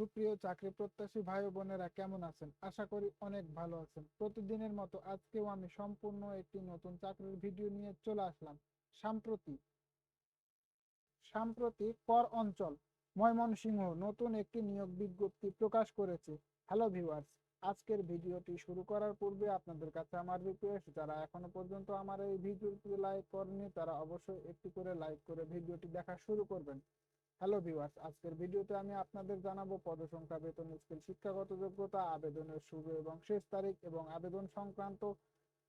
সুপ্রিয় চাকরি প্রত্যাশী ভাই বোনেরা, কেমন আছেন? আশা করি অনেক ভালো আছেন। প্রতিদিনের মতো আজকেও আমি সম্পূর্ণ একটি নতুন চাকরির ভিডিও নিয়ে চলে আসলাম। সাম্প্রতিক সাম্প্রতিক কর অঞ্চল, ময়মনসিংহ নতুন একটি নিয়োগ বিজ্ঞপ্তি প্রকাশ করেছে। হ্যালো ভিউয়ার্স, আজকের ভিডিওটি শুরু করার পূর্বে আপনাদের কাছে আমার রিকোয়েস্ট যারা এখনও পর্যন্ত আমার এই ভিডিওটি লাইক করেনি তারা অবশ্যই একটি করে লাইক করে ভিডিওটি দেখা শুরু করবেন। হ্যালো ভিউয়ার্স আজকের ভিডিওতে আমি আপনাদের জানাব পদসংখ্যা, বেতন, স্কেল, শিক্ষাগত যোগ্যতা, আবেদনের শুরু এবং শেষ তারিখ এবং আবেদন সংক্রান্ত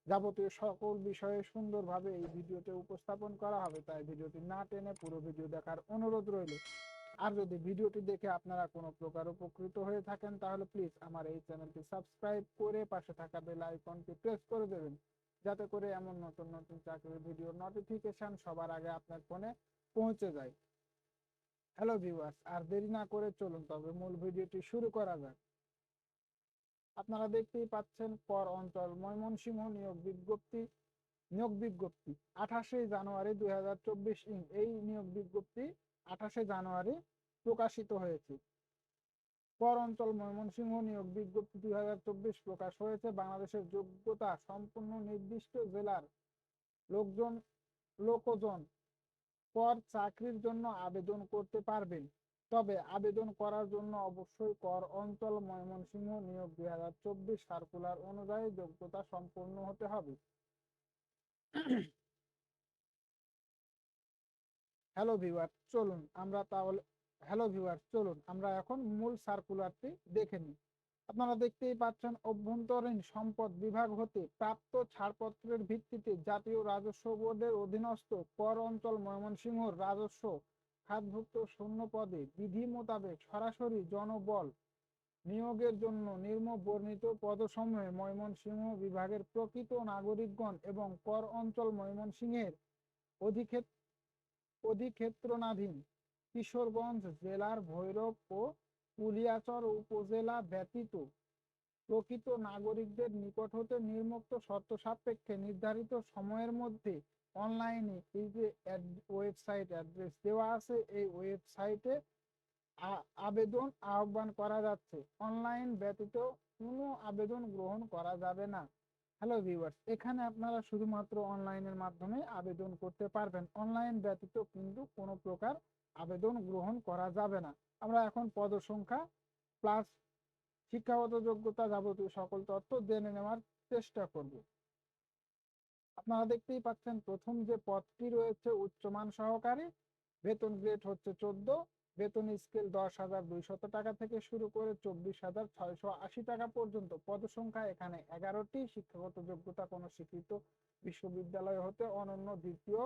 যাবতীয় সকল বিষয়ে সুন্দরভাবে এই ভিডিওতে উপস্থাপন করা হবে। তাই ভিডিওটি না টেনে পুরো ভিডিও দেখার অনুরোধ রইল। আর যদি ভিডিওটি দেখে আপনারা কোনো প্রকার উপকৃত হয়ে থাকেন, তাহলে প্লিজ আমার এই চ্যানেলটি সাবস্ক্রাইব করে পাশে থাকা বেল আইকনটি প্রেস করে দেবেন। যাতে করে এমন নতুন নতুন চাকরির ভিডিওর নোটিফিকেশন সবার আগে আপনার ফোনে পৌঁছে যায়। হ্যালো ভিউয়ার্স আর দেরি না করে চলুন, তবে মূল ভিডিওটি শুরু করা যাক। আপনারা দেখতেই পাচ্ছেন, পর অঞ্চল ময়মনসিংহ নিয়োগ বিজ্ঞপ্তি নিয়োগ বিজ্ঞপ্তি, আঠাশে জানুয়ারি দুই চব্বিশ এই নিয়োগ বিজ্ঞপ্তি আঠাশে জানুয়ারি প্রকাশিত হয়েছে। পর অঞ্চল ময়মনসিংহ নিয়োগ বিজ্ঞপ্তি দুই হাজার চব্বিশ প্রকাশ হয়েছে। বাংলাদেশের যোগ্যতা সম্পূর্ণ নির্দিষ্ট জেলার লোকজন লোকজন পর চাকরির জন্য আবেদন করতে পারবেন। তবে আবেদন করার জন্য অবশ্যই কর অঞ্চল ময়মনসিংহ নিয়োগ দুই হাজার চব্বিশ সার্কুলার অনুযায়ী যোগ্যতা সম্পূর্ণ হতে হবে। হ্যালো ভিউয়ার চলুন আমরা তাহলে হ্যালো ভিউয়ার চলুন, আমরা এখন মূল সার্কুলারটি দেখে নিই। আপনারা দেখতেই পাচ্ছেন অভ্যন্তরীণ সম্পদ বিভাগ হতে প্রাপ্ত ছাড়পত্রের ভিত্তিতে জাতীয় রাজস্ব বোর্ডের অধীনস্থ কর অঞ্চল ময়মনসিংহ রাজস্ব খাতভুক্ত শূন্য পদে বিধি মোতাবেক সরাসরি জনবল নিয়োগের জন্য নিম্ন বর্ণিত পদসমূহে ময়মনসিংহ বিভাগের প্রকৃত নাগরিকগণ এবং কর অঞ্চল ময়মনসিংহের অধিক্ষেত্র অধিক্ষেত্রনাধীন কিশোরগঞ্জ জেলার ভৈরব ও কুলিয়াচর উপজেলা ব্যতীত প্রকৃত নাগরিকদের নিকট হতে নির্মুক্ত শর্ত সাপেক্ষে নির্ধারিত সময়ের মধ্যে অনলাইনে এই যে ওয়েবসাইট অ্যাড্রেস দেওয়া আছে, এই ওয়েবসাইটে আবেদন আহ্বান করা যাচ্ছে। অনলাইন ব্যতীত কোনো আবেদন গ্রহণ করা যাবে না। হ্যালো ভিউয়ার্স এখানে আপনারা শুধুমাত্র অনলাইনের মাধ্যমে আবেদন করতে পারবেন। অনলাইন ব্যতীত কিন্তু কোনো প্রকার আবেদন গ্রহণ করা যাবে না। আমরা এখন পদসংখ্যা প্লাস শিক্ষাগত যোগ্যতা যাবতীয় সকল তথ্য জেনে নেওয়ার চেষ্টা করব। আপনারা দেখতেই পাচ্ছেন প্রথম যে পদটি রয়েছে উচ্চমান সহকারী বেতন গ্রেড হচ্ছে চোদ্দ, বেতন স্কেল দশ হাজার দুইশত টাকা থেকে শুরু করে চব্বিশ হাজার ছয়শো আশি টাকা পর্যন্ত। পদসংখ্যা এখানে এগারোটি, শিক্ষাগত যোগ্যতা কোনো স্বীকৃত বিশ্ববিদ্যালয় হতে অনন্য দ্বিতীয়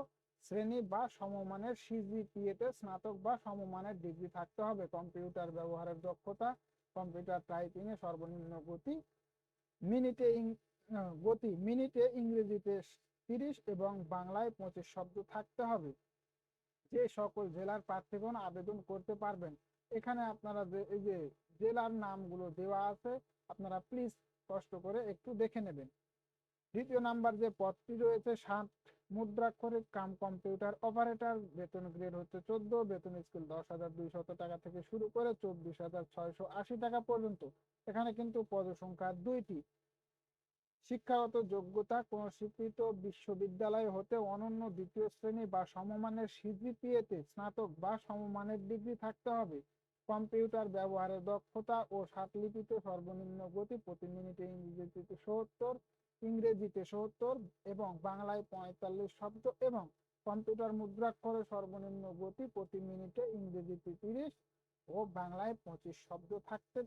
শ্রেণি বা সমমানের সিজিপিএতে স্নাতক বা সমমানের ডিগ্রি থাকতে হবে। কম্পিউটার ব্যবহারের দক্ষতা, কম্পিউটার টাইপিং এ সর্বনিম্ন গতি, মিনিটে গতি, মিনিটে ইংরেজিতে তিরিশ এবং বাংলায় পঁচিশ শব্দ থাকতে হবে। যে সকল জেলার প্রার্থীগণ আবেদন করতে পারবেন। এখানে আপনারা যে, এই যে জেলার নামগুলো দেওয়া আছে, আপনারা প্লিজ কষ্ট করে একটু দেখে নেবেন। দ্বিতীয় নাম্বার যে পদটি রয়েছে ষাট মুদ্রাক্ষরিক কাম কম্পিউটার অপারেটর, বেতন গ্রেড হচ্ছে চোদ্দ, বেতন স্কেল দশ হাজার দুইশত টাকা থেকে শুরু করে চব্বিশ হাজার ছয়শো আশি টাকা পর্যন্ত। এখানে কিন্তু পদ সংখ্যা দুইটি। শিক্ষাগত যোগ্যতা কোন স্বীকৃত বিশ্ববিদ্যালয় হতে অনন্য দ্বিতীয় শ্রেণি বা সমমানের সিজিপিএতে স্নাতক বা সমমানের ডিগ্রি থাকতে হবে। কম্পিউটার ব্যবহারের দক্ষতা ও সাতলিপিতে সর্বনিম্ন গতি প্রতি মিনিটে ইংরেজিতে সত্তর ইংরেজিতে সত্তর এবং বাংলায় পঁয়তাল্লিশ শব্দ এবং কম্পিউটার মুদ্রাক্ষরে সর্বনিম্ন গতি প্রতি মিনিটে ইংরেজিতে তিরিশ ও বাংলায় পঁচিশ শব্দ থাকতে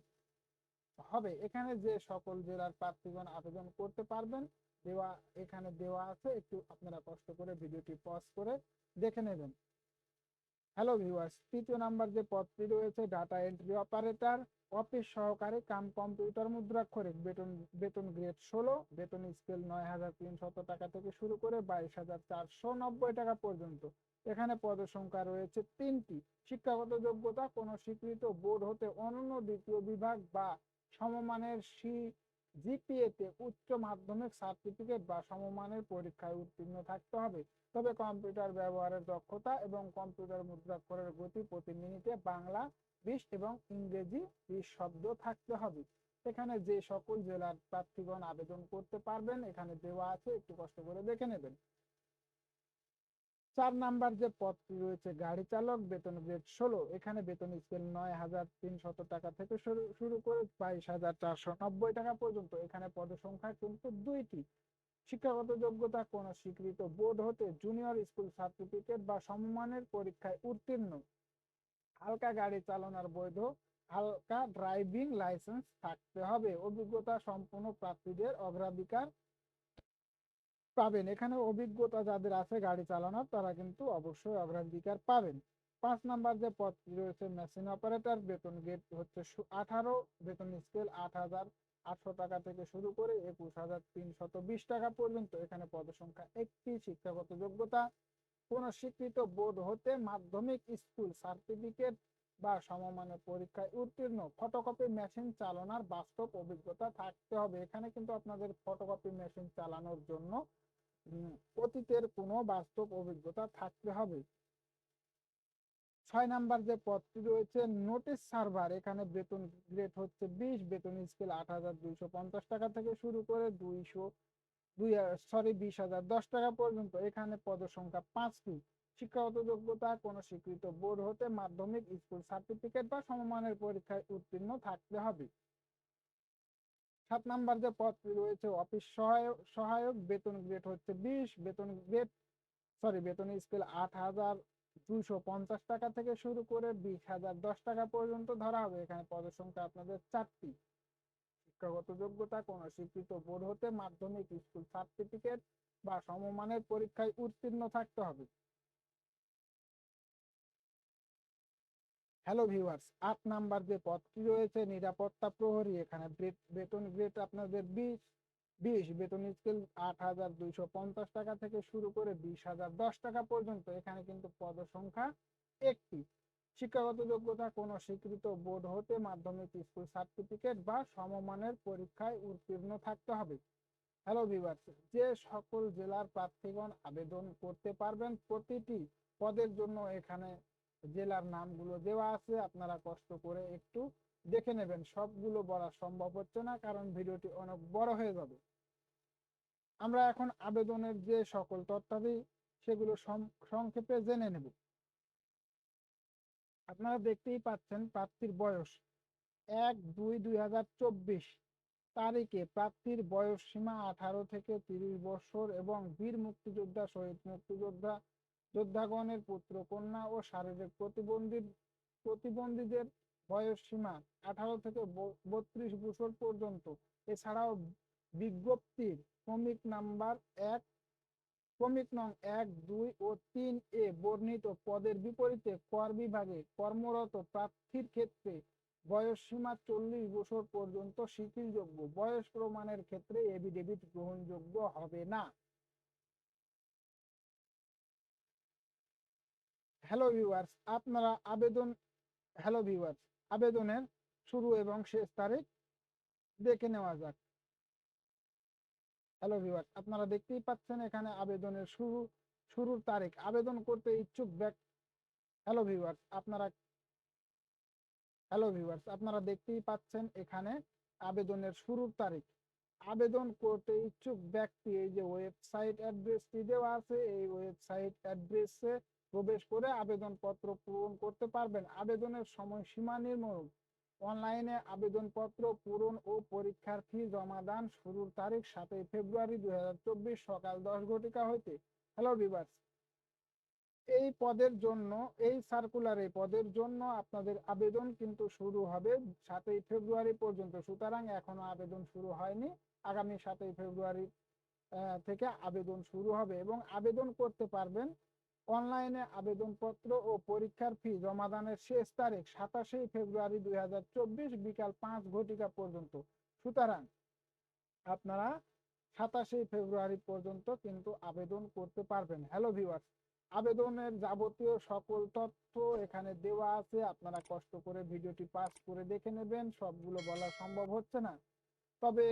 হবে। এখানে যে সকল জেলার প্রার্থীগণ আবেদন করতে পারবেন, দেওয়া এখানে দেওয়া আছে, একটু আপনারা কষ্ট করে ভিডিওটি পজ করে দেখে নেবেন। হ্যালো ভিউয়ার্স তৃতীয় নাম্বার যে পদটি রয়েছে ডাটা এন্ট্রি অপারেটর অফিস সহকারী কাম কম্পিউটার মুদ্রাক্ষরিক বেতন বেতন গ্রেড ষোলো, বেতন স্কেল নয় টাকা থেকে শুরু করে বাইশ হাজার চারশো নব্বই টাকা পর্যন্ত। এখানে পদ সংখ্যা রয়েছে তিনটি। শিক্ষাগত যোগ্যতা, কোনো স্বীকৃত বোর্ড হতে অনন্য দ্বিতীয় বিভাগ বা সমমানের সি জিপিএ তে উচ্চ মাধ্যমিক সার্টিফিকেট বা সমমানের পরীক্ষায় উত্তীর্ণ থাকতে হবে। তবে কম্পিউটার ব্যবহারের দক্ষতা এবং কম্পিউটার মুদ্রাক্ষরের গতি প্রতি মিনিটে বাংলা, বিশ এবং ইংরেজি বিশ শব্দ থাকতে হবে। এখানে যে সকল জেলার প্রার্থীগণ আবেদন করতে পারবেন, এখানে দেওয়া আছে, একটু কষ্ট করে দেখে নেবেন। চার নাম্বার যে পদটি রয়েছে, গাড়ি চালক, বেতন গ্রেড ষোলো। এখানে বেতন স্কেল নয় হাজার তিনশত টাকা থেকে শুরু করে বাইশ হাজার চারশো নব্বই টাকা পর্যন্ত। এখানে পদসংখ্যা কিন্তু দুইটি। শিক্ষাগত যোগ্যতা, কোন স্বীকৃত বোর্ড হতে জুনিয়র স্কুল সার্টিফিকেট বা সম্মানের পরীক্ষায় উত্তীর্ণ। হালকা গাড়ি চালানোর বৈধ, হালকা ড্রাইভিং লাইসেন্স থাকতে হবে। অভিজ্ঞতা সম্পন্ন প্রার্থীদের অগ্রাধিকার পাবেন। এখানে অভিজ্ঞতা যাদের আছে গাড়ি চালানোর, তারা কিন্তু অবশ্যই অগ্রাধিকার পাবেন। পাঁচ নাম্বার যে পদটি রয়েছে মেশিন অপারেটর বেতন গেট হচ্ছে আঠারো, বেতন স্কেল আট হাজার আটশো টাকা থেকে শুরু করে একুশ হাজার তিনশত বিশ টাকা পর্যন্ত। এখানে পদসংখ্যা একটি, শিক্ষাগত যোগ্যতা কোন স্বীকৃত বোর্ড হতে মাধ্যমিক স্কুল সার্টিফিকেট বা সমমানের পরীক্ষায় উত্তীর্ণ। ফটোকপি মেশিন চালানোর বাস্তব অভিজ্ঞতা থাকতে হবে। এখানে কিন্তু আপনাদের ফটোকপি মেশিন চালানোর জন্য অতীতের কোনো বাস্তব অভিজ্ঞতা থাকতে হবে। ছয় নাম্বার যে পদটি রয়েছে, নোটিশ সার্ভার, এখানে বেতন গ্রেড হচ্ছে বিশ, বেতন স্কেল আট হাজার দুইশো পঞ্চাশ টাকা থেকে শুরু করে দুইশো, দুই সরি বিশ হাজার দশ টাকা পর্যন্ত। এখানে পদসংখ্যা পাঁচটি। শিক্ষাগত যোগ্যতা, কোন স্বীকৃত বোর্ড হতে মাধ্যমিক স্কুল সার্টিফিকেট বা সমমানের পরীক্ষায় উত্তীর্ণ থাকতে হবে। সাত নাম্বার যে পদটি রয়েছে অফিস সহায়ক সহায়ক, বেতন গ্রেড হচ্ছে বিশ, বেতন গ্রেড সরি বেতন স্কেল আট হাজার দুইশো পঞ্চাশ টাকা থেকে শুরু করে বিশ হাজার দশ টাকা পর্যন্ত ধরা হবে। এখানে পদের সংখ্যা আপনাদের চারটি। শিক্ষাগত যোগ্যতা, কোন স্বীকৃত বোর্ড হতে মাধ্যমিক স্কুল সার্টিফিকেট বা সমমানের পরীক্ষায় উত্তীর্ণ থাকতে হবে। হ্যালো ভিউয়ার্স আট নাম্বার যে পদটি রয়েছে, নিরাপত্তা প্রহরী, এখানে বেতন গ্রেড আপনাদের বিশ বিশ, বেতন স্কেল আট হাজার দুইশো পঞ্চাশ টাকা থেকে শুরু করে বিশ হাজার দশ টাকা পর্যন্ত, এখানে কিন্তু পদ সংখ্যা একটি। শিক্ষাগত যোগ্যতা, কোনো স্বীকৃত বোর্ড হতে মাধ্যমিক স্কুল সার্টিফিকেট বা সমমানের পরীক্ষায় উত্তীর্ণ থাকতে হবে। হ্যালো ভিভার্স যে সকল জেলার প্রার্থীগণ আবেদন করতে পারবেন প্রতিটি পদের জন্য এখানে জেলার নামগুলো দেওয়া আছে, আপনারা কষ্ট করে একটু দেখে নেবেন। সবগুলো বলা সম্ভব হচ্ছে না, কারণ ভিডিওটি অনেক বড় হয়ে যাবে। আমরা এখন আবেদনের যে সকল তথ্যাদি, সেগুলো সংক্ষেপে জেনে নেব। আপনারা দেখতেই পাচ্ছেন প্রার্থীর বয়স এক দুই দুই তারিখে প্রার্থীর বয়স সীমা আঠারো থেকে তিরিশ বছর এবং বীর মুক্তিযোদ্ধা, শহীদ মুক্তিযোদ্ধা যোদ্ধাগণের পুত্র, কন্যা ও শারীরিক প্রতিবন্ধী প্রতিবন্ধীদের বয়স সীমা আঠারো থেকে বত্রিশ বছর পর্যন্ত। এছাড়াও বিজ্ঞপ্তির ক্রমিক নাম্বার এক, ক্রমিক নং এক, দুই ও তিন এ বর্ণিত পদের বিপরীতে কর বিভাগে কর্মরত প্রার্থীর ক্ষেত্রে বয়স সীমা চল্লিশ বছর পর্যন্ত শিথিলযোগ্য। বয়স প্রমাণের ক্ষেত্রে এভিডেভিট গ্রহণযোগ্য হবে না। হ্যালো ভিউয়ার্স আপনারা আবেদন হ্যালো ভিউয়ার্স আবেদনের শুরু এবং শেষ তারিখ দেখে নেওয়া যাক। হ্যালো ভিউয়ার্স আপনারা দেখতেই পাচ্ছেন এখানে আবেদনের শুরু, শুরুর তারিখ। আবেদন করতে ইচ্ছুক ব্যক্তি হ্যালো ভিউয়ার্স আপনারা হ্যালো ভিউয়ার্স আপনারা দেখতেই পাচ্ছেন এখানে আবেদনের শুরুর তারিখ। আবেদন করতে ইচ্ছুক ব্যক্তি এই যে ওয়েবসাইট অ্যাড্রেসটি দেওয়া আছে, এই ওয়েবসাইট অ্যাড্রেসে প্রবেশ করে আবেদনপত্র পূরণ করতে পারবেন। আবেদনের সময়সীমা নির্মূল অনলাইনে আবেদনপত্র পূরণ ও পরীক্ষার ফি জমাদান শুরুর তারিখ সাতই ফেব্রুয়ারি দুই হাজার চব্বিশ সকাল দশ ঘটিকা হইতে। হ্যালো বিভার্স এই পদের জন্য, এই সার্কুলার পদের জন্য আপনাদের আবেদন কিন্তু শুরু হবে সাতই ফেব্রুয়ারি পর্যন্ত। সুতরাং এখনও আবেদন শুরু হয়নি। আগামী সাতই ফেব্রুয়ারি থেকে আবেদন শুরু হবে এবং আবেদন করতে পারবেন অনলাইনে আবেদনপত্র ও পরীক্ষার ফি জমাদানের শেষ তারিখ সাতাশে ফেব্রুয়ারি দুই হাজার চব্বিশ বিকাল পাঁচ ঘটিকা পর্যন্ত। সুতরাং আপনারা সাতাশে ফেব্রুয়ারি পর্যন্ত কিন্তু আবেদন করতে পারবেন। হ্যালো ভিউয়ার্স আবেদনের যাবতীয় সকল তথ্য এখানে দেওয়া আছে। আপনারা কষ্ট করে ভিডিওটি পাস করে দেখে নেবেন। সবগুলো বলা সম্ভব হচ্ছে না। তবে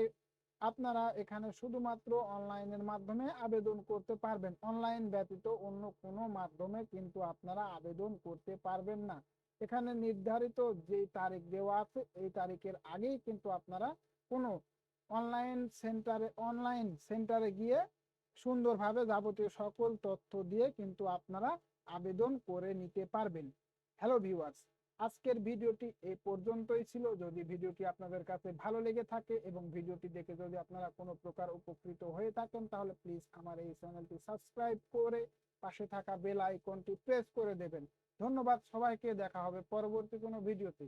আপনারা এখানে শুধুমাত্র অনলাইনের মাধ্যমে আবেদন করতে পারবেন। অনলাইন ব্যতীত অন্য কোনো মাধ্যমে কিন্তু আপনারা আবেদন করতে পারবেন না। এখানে নির্ধারিত যে তারিখ দেওয়া আছে, এই তারিখের আগেই কিন্তু আপনারা কোনো অনলাইন সেন্টারে অনলাইন সেন্টারে গিয়ে সুন্দরভাবে যাবতীয় সকল তথ্য দিয়ে কিন্তু আপনারা আবেদন করে নিতে পারবেন। হ্যালো ভিউয়ার্স আজকের ভিডিওটি এ পর্যন্তই ছিল। যদি ভিডিওটি আপনাদের কাছে ভালো লেগে থাকে এবং ভিডিওটি দেখে যদি আপনারা কোনো প্রকার উপকৃত হয়ে থাকেন, তাহলে প্লিজ আমার এই চ্যানেলটি সাবস্ক্রাইব করে পাশে থাকা বেল আইকনটি প্রেস করে দেবেন। ধন্যবাদ, সবাইকে দেখা হবে পরবর্তী কোনো ভিডিওতে।